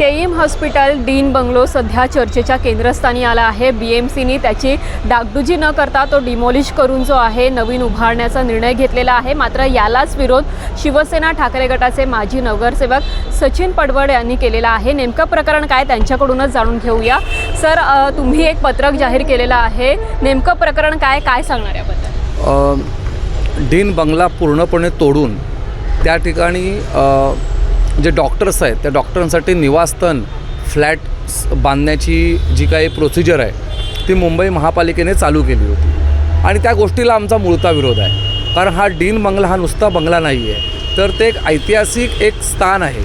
केईम hospital dean bungalow सध्या चर्चेच्या केंद्रस्थानी आला आहे. बी एम सीनी त्याची डागडुजी न करता तो डिमॉलिश करून जो आहे नवीन उभारण्याचा निर्णय घेतलेला आहे. मात्र यालाच विरोध शिवसेना ठाकरे गटाचे माजी नगरसेवक सचिन पडवड यांनी केलेला आहे. नेमकं प्रकरण काय त्यांच्याकडूनच जाणून घेऊया. सर तुम्ही एक पत्रक जाहीर केलेलं आहे. नेमकं प्रकरण काय काय सांगणार याबद्दल? डीन बंगला पूर्णपणे तोडून त्या ठिकाणी जे डॉक्टर्स आहेत त्या डॉक्टरांसाठी निवासस्थान फ्लॅट बांधण्याची जी काही प्रोसिजर आहे ती मुंबई महापालिकेने चालू केली होती. आणि त्या गोष्टीला आमचा मूळता विरोध आहे. कारण हा डीन बंगला हा नुसता बंगला नाही आहे तर ते एक ऐतिहासिक एक स्थान आहे.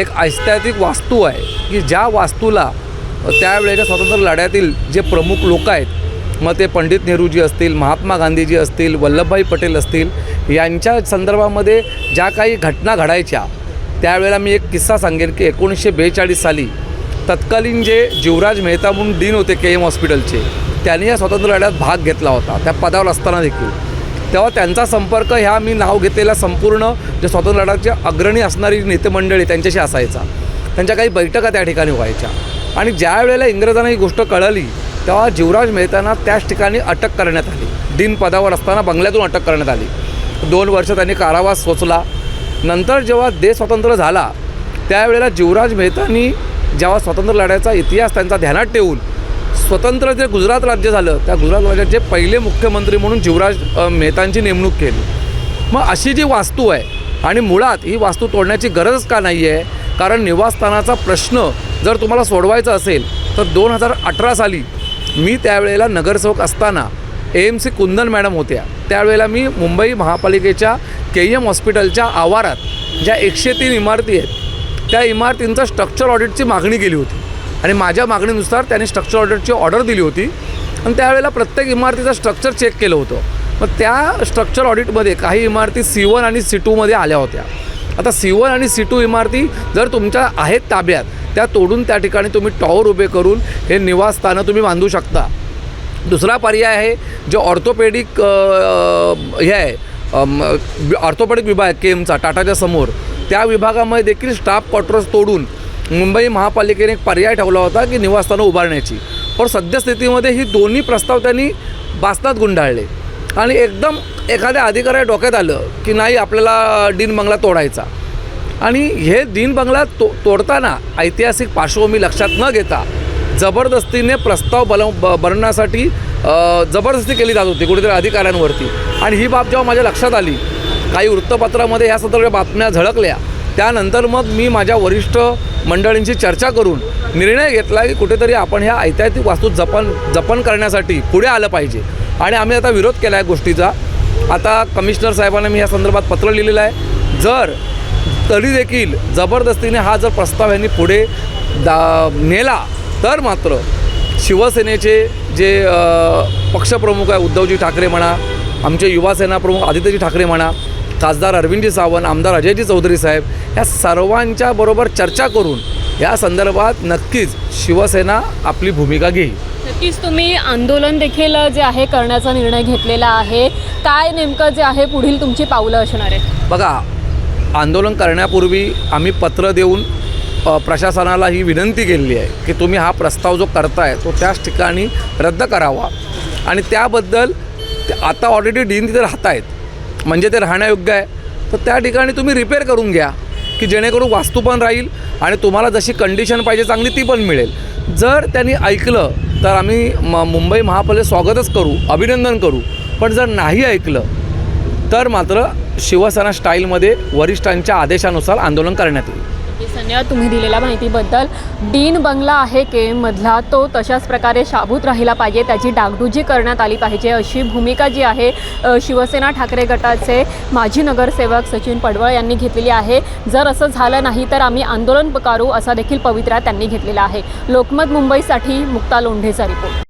एक ऐतिहासिक वास्तू आहे की ज्या वास्तूला त्यावेळेच्या स्वातंत्र्य लढ्यातील जे प्रमुख लोक आहेत मग ते पंडित नेहरूजी असतील महात्मा गांधीजी असतील वल्लभभाई पटेल असतील यांच्या संदर्भामध्ये ज्या काही घटना घडायच्या त्यावेळेला मी एक किस्सा सांगेन की एकोणीसशे बेचाळीस साली तत्कालीन जे जीवराज मेहता म्हणून डीन होते के एम हॉस्पिटलचे त्यांनी या स्वातंत्र्य लढ्यात भाग घेतला होता त्या पदावर असताना देखील. तेव्हा त्यांचा संपर्क ह्या मी नाव घेतलेल्या संपूर्ण जे स्वातंत्र्य लढ्याचे अग्रणी असणारी नेतेमंडळी त्यांच्याशी असायचा. त्यांच्या काही बैठका त्या ठिकाणी व्हायच्या. आणि ज्या वेळेला इंग्रजांना ही गोष्ट कळली तेव्हा जीवराज मेहतांना त्याच ठिकाणी अटक करण्यात आली. दिन पदावर असताना बंगल्यातून अटक करण्यात आली. दोन वर्ष त्यांनी कारावास सोचला. नंतर जेव्हा देश स्वतंत्र झाला त्यावेळेला जीवराज मेहतांनी जेव्हा स्वातंत्र्य लढ्याचा इतिहास त्यांचा ध्यानात ठेवून स्वतंत्र जे गुजरात राज्य झालं त्या गुजरात राज्याचे पहिले मुख्यमंत्री म्हणून जीवराज मेहतांची नेमणूक केली. मग अशी जी वास्तू आहे आणि मुळात ही वास्तू तोडण्याची गरज का नाही आहे कारण निवासस्थानाचा प्रश्न जर तुम्हाला सोडवायचा असेल तर दोन हजार अठरा साली मी त्यावेळेला नगरसेवक असताना A M C Kundan madam होत्या. त्यावेळेला मी मुंबई महापालिकेच्या के एम हॉस्पिटलच्या आवारात ज्या एकशे तीन इमारती आहेत त्या इमारतींचं स्ट्रक्चर ऑडिटची मागणी केली होती. आणि माझ्या मागणीनुसार त्यांनी स्ट्रक्चर ऑडिटची ऑर्डर दिली होती. आणि त्यावेळेला प्रत्येक इमारतीचं स्ट्रक्चर चेक केलं होतं. मग त्या स्ट्रक्चर ऑडिटमध्ये काही इमारती सी वन आणि सी टूमध्ये आल्या होत्या. आता सी वन आणि सी टू इमारती जर तुमच्या आहेत ताब्यात त्या तोडून त्या ठिकाणी तुम्ही टॉवर उभे करून हे निवासस्थानं तुम्ही बांधू शकता. दुसरा पर्याय आहे जे ऑर्थोपेडिक हे आहे ऑर्थोपेडिक विभाग आहे केमचा टाटाच्या समोर. त्या विभागामध्ये देखील स्टाफ क्वार्टर्स तोडून मुंबई महापालिकेने एक पर्याय ठेवला होता की निवासस्थानं उभारण्याची. पण सद्यस्थितीमध्ये ही दोन्ही प्रस्ताव त्यांनी बास्तात गुंडाळले. आणि एकदम एखाद्या अधिकाऱ्या डोक्यात आलं की नाही आपल्याला डीन बंगला तोडायचा. आणि हे दीन बंगला तो तोडताना ऐतिहासिक पार्श्वभूमी लक्षात न घेता जबरदस्तीने प्रस्ताव बल ब जबरदस्ती केली जात होती कुठेतरी अधिकाऱ्यांवरती. आणि ही बाब जेव्हा माझ्या लक्षात आली काही वृत्तपत्रामध्ये ह्या संदर्भात बातम्या झळकल्या. त्यानंतर मग मी माझ्या वरिष्ठ मंडळींशी चर्चा करून निर्णय घेतला की कुठेतरी आपण ह्या ऐतिहासिक वास्तू जपन जपन करण्यासाठी पुढे आलं पाहिजे. आणि आम्ही आता विरोध केला आहे गोष्टीचा. आता कमिशनर साहेबांना मी या संदर्भात पत्र लिहिलेलं आहे. जर तरी देखील जबरदस्तीने हा जर प्रस्ताव यांनी पुढे दा नेला तर मात्र शिवसेनेचे जे पक्षप्रमुख आहे उद्धवजी ठाकरे म्हणा आमचे युवासेना प्रमुख आदित्यजी ठाकरे म्हणा खासदार अरविंदजी सावंत आमदार अजयजी चौधरी साहेब या सर्वांच्या बरोबर चर्चा करून या संदर्भात नक्कीच शिवसेना आपली भूमिका घेईल. नक्कीच तुम्ही आंदोलन देखील जे आहे करण्याचा निर्णय घेतलेला आहे. काय नेमकं जे आहे पुढील तुमची पावलं असणार आहेत? बघा आंदोलन करण्यापूर्वी आम्ही पत्र देऊन प्रशासनाला ही विनंती केलेली आहे की तुम्ही हा प्रस्ताव जो करताय तो त्याच ठिकाणी रद्द करावा. आणि त्याबद्दल ते आता ऑलरेडी डीन तिथे राहत आहेत म्हणजे ते राहण्यायोग्य आहे. तर त्या ठिकाणी तुम्ही रिपेअर करून घ्या की जेणेकरून वास्तू पण राहील आणि तुम्हाला जशी कंडिशन पाहिजे चांगली ती पण मिळेल. जर त्यांनी ऐकलं तर आम्ही म मुंबई महापालिकेत स्वागतच करू अभिनंदन करू. पण जर नाही ऐकलं तर मात्र शिवसेना स्टाईलमध्ये वरिष्ठांच्या आदेशानुसार आंदोलन करण्यात येईल. नक्कीच धन्यवाद तुम्ही दिलेल्या माहितीबद्दल. डीन बंगला आहे के मधला तो तशाच प्रकारे शाबूत राहिला पाहिजे त्याची डागडुजी करण्यात आली पाहिजे. अशी भूमिका जी आहे शिवसेना ठाकरे गटाचे माजी नगरसेवक सचिन पडवळ यांनी घेतलेली आहे. जर असं झालं नाही तर आम्ही आंदोलन करू असा देखील पवित्रा त्यांनी घेतलेला आहे. लोकमत मुंबईसाठी मुक्ता लोंढेचा रिपोर्ट.